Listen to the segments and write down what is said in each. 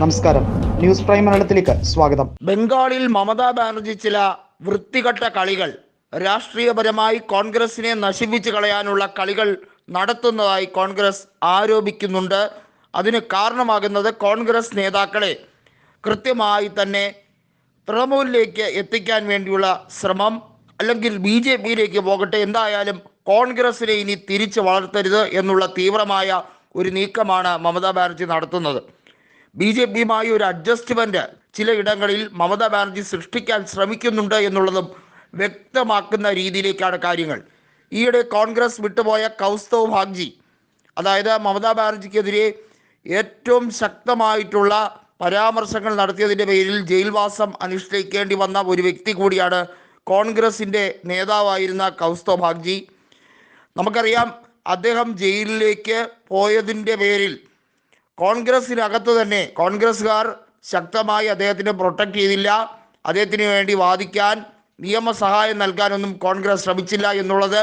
നമസ്കാരം. News prime മലയാളത്തിലേക്ക് സ്വാഗതം. ബംഗാളിൽ മമതാ ബാനർജി ചില വൃത്തികെട്ട കളികൾ. രാഷ്ട്രീയപരമായി കോൺഗ്രസിനെ നശിപ്പിച്ചു കളയാനുള്ള കളികൾ നടത്തുന്നതായി കോൺഗ്രസ് ആരോപിക്കുന്നുണ്ട്. അതിന് കാരണമാകുന്നത് കോൺഗ്രസ് നേതാക്കളെ കൃത്യമായി തന്നെ തൃണമൂലിലേക്ക് എത്തിക്കാൻ വേണ്ടിയുള്ള ശ്രമം അല്ലെങ്കിൽ ബി ജെ പിയിലേക്ക് പോകട്ടെ എന്തായാലും കോൺഗ്രസിനെ ഇനി തിരിച്ചു വളർത്തരുത് എന്നുള്ള തീവ്രമായ ഒരു നീക്കമാണ് മമതാ ബാനർജി നടത്തുന്നത്. ബി ജെ പിയുമായി ഒരു അഡ്ജസ്റ്റ്മെന്റ് ചിലയിടങ്ങളിൽ മമതാ ബാനർജി സൃഷ്ടിക്കാൻ ശ്രമിക്കുന്നുണ്ട് എന്നുള്ളതും വ്യക്തമാക്കുന്ന രീതിയിലേക്കാണ് കാര്യങ്ങൾ. ഈയിടെ കോൺഗ്രസ് വിട്ടുപോയ കൗസ്തവ് ഭാഗ്ജി അതായത് മമതാ ബാനർജിക്കെതിരെ ഏറ്റവും ശക്തമായിട്ടുള്ള പരാമർശങ്ങൾ നടത്തിയതിന്റെ പേരിൽ ജയിൽവാസം അനുഷ്ഠിക്കേണ്ടി വന്ന ഒരു വ്യക്തി കൂടിയാണ് കോൺഗ്രസിന്റെ നേതാവായിരുന്ന കൗസ്തവ് ഭാഗ്ജി. നമുക്കറിയാം അദ്ദേഹം ജയിലിലേക്ക് പോയതിന്റെ പേരിൽ കോൺഗ്രസിനകത്ത് തന്നെ കോൺഗ്രസ്സുകാർ ശക്തമായി അദ്ദേഹത്തിനെ പ്രൊട്ടക്റ്റ് ചെയ്തില്ല. അദ്ദേഹത്തിന് വേണ്ടി വാദിക്കാൻ നിയമസഹായം നൽകാനൊന്നും കോൺഗ്രസ് ശ്രമിച്ചില്ല എന്നുള്ളത്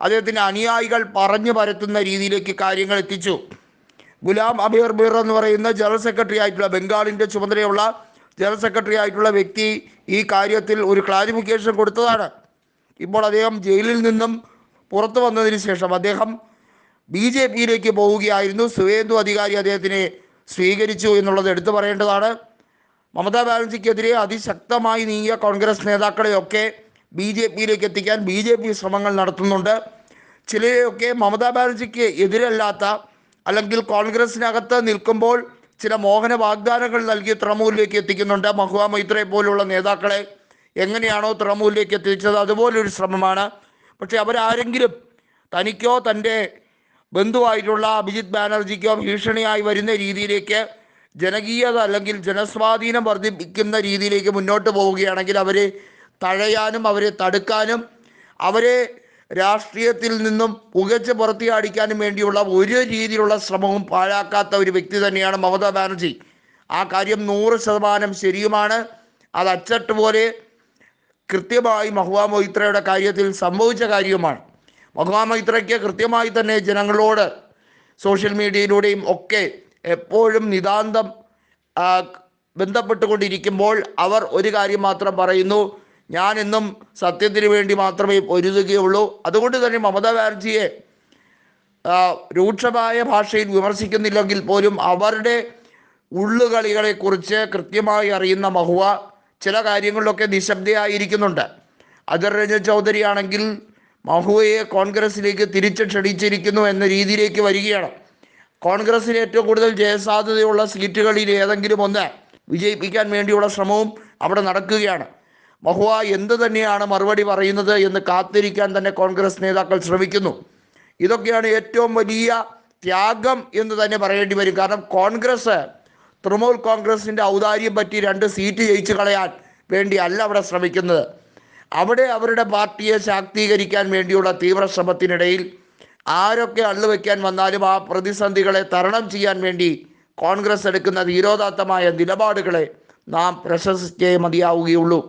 അദ്ദേഹത്തിന്റെ അനുയായികൾ പറഞ്ഞു പരത്തുന്ന രീതിയിലേക്ക് കാര്യങ്ങൾ എത്തിച്ചു. ഗുലാം അബീർ ബീർ എന്ന് പറയുന്ന ജനറൽ സെക്രട്ടറി ആയിട്ടുള്ള ബംഗാളിന്റെ ചുമതലയുള്ള ജനറൽ സെക്രട്ടറി ആയിട്ടുള്ള വ്യക്തി ഈ കാര്യത്തിൽ ഒരു ക്ലാരിഫിക്കേഷൻ കൊടുത്തതാണ്. ഇപ്പോൾ അദ്ദേഹം ജയിലിൽ നിന്നും പുറത്തു വന്നതിന് ശേഷം അദ്ദേഹം ബി ജെ പിയിലേക്ക് പോവുകയായിരുന്നു. സുവേന്ദു അധികാരി അദ്ദേഹത്തിനെ സ്വീകരിച്ചു എന്നുള്ളത് എടുത്തു പറയേണ്ടതാണ്. മമതാ ബാനർജിക്കെതിരെ അതിശക്തമായി നീങ്ങിയ കോൺഗ്രസ് നേതാക്കളെയൊക്കെ ബി ജെ പിയിലേക്ക് എത്തിക്കാൻ ബി ജെ പി ശ്രമങ്ങൾ നടത്തുന്നുണ്ട്. ചിലരെയൊക്കെ മമതാ ബാനർജിക്ക് എതിരല്ലാത്ത അല്ലെങ്കിൽ കോൺഗ്രസിനകത്ത് നിൽക്കുമ്പോൾ ചില മോഹന വാഗ്ദാനങ്ങൾ നൽകി തൃണമൂലിലേക്ക് എത്തിക്കുന്നുണ്ട്. മഹുവ മൈത്രയെ പോലുള്ള നേതാക്കളെ എങ്ങനെയാണോ തൃണമൂലിലേക്ക് എത്തിച്ചത് അതുപോലൊരു ശ്രമമാണ്. പക്ഷേ അവരാരെങ്കിലും തനിക്കോ തന്റെ ബന്ധുവായിട്ടുള്ള അഭിജിത് ബാനർജിക്കോ ഭീഷണിയായി വരുന്ന രീതിയിലേക്ക് ജനകീയത അല്ലെങ്കിൽ ജനസ്വാധീനം വർദ്ധിപ്പിക്കുന്ന രീതിയിലേക്ക് മുന്നോട്ട് പോവുകയാണെങ്കിൽ അവരെ തഴയാനും അവരെ തടുക്കാനും അവരെ രാഷ്ട്രീയത്തിൽ നിന്നും പുകച്ച് പുറത്തിയാടിക്കാനും വേണ്ടിയുള്ള ഒരു രീതിയിലുള്ള ശ്രമവും പാഴാക്കാത്ത ഒരു വ്യക്തി തന്നെയാണ് മമതാ ബാനർജി. ആ കാര്യം നൂറ് ശതമാനം ശരിയുമാണ്. അത് അച്ചട്ട് പോലെ കൃത്യമായി മഹുവ മൊയ്ത്രയുടെ കാര്യത്തിൽ സംഭവിച്ച കാര്യവുമാണ്. മഹുവ മൊയ്ത്രയ്ക്ക് കൃത്യമായി തന്നെ ജനങ്ങളോട് സോഷ്യൽ മീഡിയയിലൂടെയും ഒക്കെ എപ്പോഴും നിതാന്തം ബന്ധപ്പെട്ടുകൊണ്ടിരിക്കുമ്പോൾ അവർ ഒരു കാര്യം മാത്രം പറയുന്നു. ഞാൻ എന്നും സത്യത്തിന് വേണ്ടി മാത്രമേ പൊരുതുകയുള്ളൂ. അതുകൊണ്ട് തന്നെ മമതാ ബാനർജിയെ രൂക്ഷമായ ഭാഷയിൽ വിമർശിക്കുന്നില്ലെങ്കിൽ പോലും അവരുടെ ഉള്ളുകളികളെക്കുറിച്ച് കൃത്യമായി അറിയുന്ന മഹുവ ചില കാര്യങ്ങളിലൊക്കെ നിശബ്ദയായിരിക്കുന്നുണ്ട്. അജർ രഞ്ജൻ ചൗധരി ആണെങ്കിൽ മഹുവയെ കോൺഗ്രസിലേക്ക് തിരിച്ചു ക്ഷണിച്ചിരിക്കുന്നു എന്ന രീതിയിലേക്ക് വരികയാണ്. കോൺഗ്രസിന് ഏറ്റവും കൂടുതൽ ജയസാധ്യതയുള്ള സീറ്റുകളിൽ ഏതെങ്കിലും ഒന്ന് വിജയിപ്പിക്കാൻ വേണ്ടിയുള്ള ശ്രമവും അവിടെ നടക്കുകയാണ്. മഹുവ എന്ത് തന്നെയാണ് മറുപടി പറയുന്നത് എന്ന് കാത്തിരിക്കാൻ തന്നെ കോൺഗ്രസ് നേതാക്കൾ ശ്രമിക്കുന്നു. ഇതൊക്കെയാണ് ഏറ്റവും വലിയ ത്യാഗം എന്ന് തന്നെ പറയേണ്ടി വരും. കാരണം കോൺഗ്രസ് തൃണമൂൽ കോൺഗ്രസിന്റെ ഔദാര്യം പറ്റി രണ്ട് സീറ്റ് ജയിച്ചു കളയാൻ വേണ്ടിയല്ല അവിടെ ശ്രമിക്കുന്നത്. അവിടെ അവരുടെ പാർട്ടിയെ ശാക്തീകരിക്കാൻ വേണ്ടിയുള്ള തീവ്രശ്രമത്തിനിടയിൽ ആരൊക്കെ അള്ളുവെക്കാൻ വന്നാലും ആ പ്രതിസന്ധികളെ തരണം ചെയ്യാൻ വേണ്ടി കോൺഗ്രസ് എടുക്കുന്ന ധീരോദാത്തമായ നിലപാടുകളെ നാം പ്രശംസിച്ചേ മതിയാവുകയുള്ളൂ.